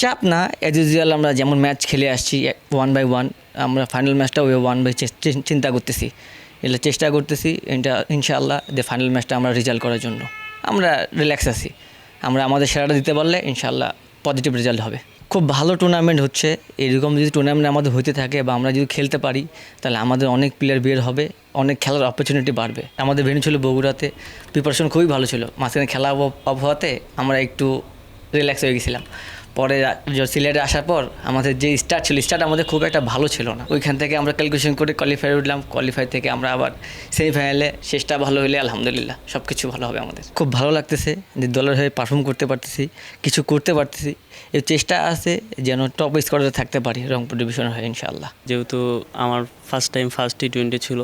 চাপ না as usual আমরা যেমন ম্যাচ খেলে আসছি ওয়ান বাই ওয়ান আমরা ফাইনাল ম্যাচটা ম্যাচটাও ওয়ান বাই চিন্তা করতেছি। এগুলো চেষ্টা করতেছি এটা ইনশাআল্লাহ যে ফাইনাল ম্যাচটা আমরা রেজাল্ট করার জন্য। আমরা রিল্যাক্স আছি। আমরা আমাদের সেরাটা দিতে পারলে ইনশাআল্লাহ পজিটিভ রেজাল্ট হবে। খুব ভালো টুর্নামেন্ট হচ্ছে। এরকম যদি টুর্নামেন্ট আমাদের হইতে থাকে বা আমরা যদি খেলতে পারি, তাহলে আমাদের অনেক প্লেয়ার বের হবে, অনেক খেলার অপরচুনিটি বাড়বে। আমাদের ভেন্যু ছিল বগুড়াতে প্রিপারেশন খুবই ভালো ছিল। মাঝখানে খেলা অবহাওয়াতে আমরা একটু রিল্যাক্স হয়ে গেছিলাম। পরে সিলেটে আসার পর আমাদের যে স্টার্ট ছিল স্টার্ট আমাদের খুব একটা ভালো ছিল না। ওইখান থেকে আমরা ক্যালকুলেশন করে কোয়ালিফাই উঠলাম। কোয়ালিফাই থেকে আমরা আবার সেমিফাইনালে শেষটা ভালো হলে আলহামদুলিল্লাহ সব কিছু ভালো হবে আমাদের। খুব ভালো লাগতেছে যে দলের হয়ে পারফর্ম করতে পারতেছি, কিছু করতে পারতেছি। এই চেষ্টা আছে যেন টপ স্কোরে থাকতে পারি রংপুর ডিভিশনের হয়ে, ইনশাআল্লাহ। যেহেতু আমার first time first T twenty ছিল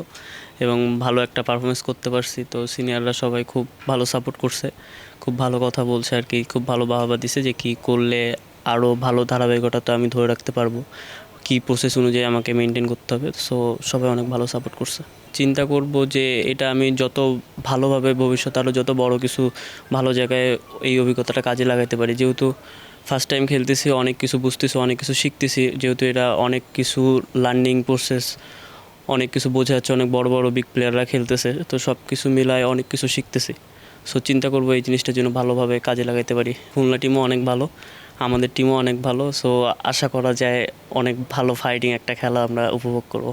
এবং ভালো একটা পারফরমেন্স করতে পারছি। তো সিনিয়ররা সবাই খুব ভালো সাপোর্ট করছে, খুব ভালো কথা বলছে আর কি, খুব ভালো বাহবা দিছে যে কি করলে আরও ভালো ধারাবাহিকতা তো আমি ধরে রাখতে পারব। কি প্রসেস অনুযায়ী আমাকে মেনটেন করতে হবে সো সবাই অনেক ভালো সাপোর্ট করছে। চিন্তা করব যে এটা আমি যত ভালোভাবে ভবিষ্যতে আরও যত বড় কিছু ভালো জায়গায় এই অভিজ্ঞতাটা কাজে লাগাতে পারি। যেহেতু ফার্স্ট টাইম খেলতেছি, অনেক কিছু বুঝতেছি, অনেক কিছু শিখতেছি, যেহেতু এটা অনেক কিছু লার্নিং প্রসেস অনেক কিছু বোঝা যাচ্ছে, অনেক বড় বড় বিগ প্লেয়াররা খেলতেছে, তো সব কিছু মিলায় অনেক কিছু শিখতেছি। সো চিন্তা করব এই জিনিসটা যেন ভালোভাবে কাজে লাগাইতে পারি। খুলনা টিমও অনেক ভালো, আমাদের টিমও অনেক ভালো সো আশা করা যায় অনেক ভালো ফাইটিং একটা খেলা আমরা উপভোগ করব।